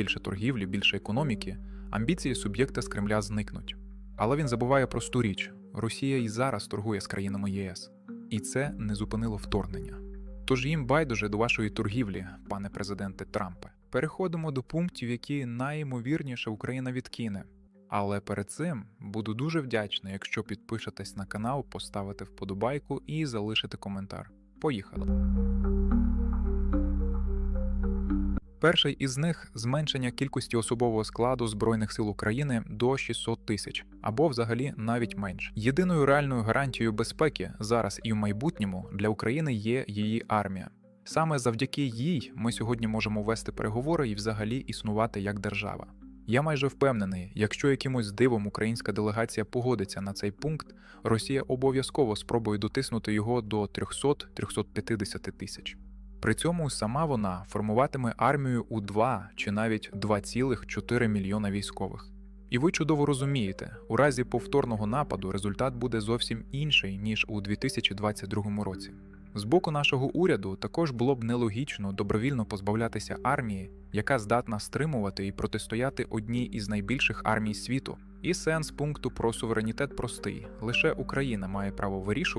більше торгівлі, більше економіки, амбіції суб'єкта з Кремля зникнуть. Але він забуває просту річ: Росія і зараз торгує з країнами ЄС, і це не зупинило вторгнення. Тож їм байдуже до вашої торгівлі, пане президенте Трампе. Переходимо до пунктів, які найімовірніше Україна відкине. Але перед цим буду дуже вдячний, якщо підпишетесь на канал, поставите вподобайку і залишите коментар. Поїхали. Перший із них зменшення кількості особового складу Збройних сил України до 600 тисяч, або взагалі навіть менш. Єдиною реальною гарантією безпеки зараз і в майбутньому для України є її армія. Саме завдяки їй ми сьогодні можемо вести переговори і взагалі існувати як держава. Я майже впевнений, якщо якимось дивом українська делегація погодиться на цей пункт, Росія обов'язково спробує дотиснути його до 300-350 тисяч. При цьому сама вона формуватиме армію у 2 чи навіть 2,4 мільйона військових. І ви чудово розумієте, у разі повторного нападу результат буде зовсім інший ніж у 2022 році. З боку нашого уряду також було б нелогічно добровільно позбавлятися армії, яка здатна стримувати і протистояти одній із найбільших армій світу. І сенс пункту про суверенітет простий: лише Україна має право вирішувати.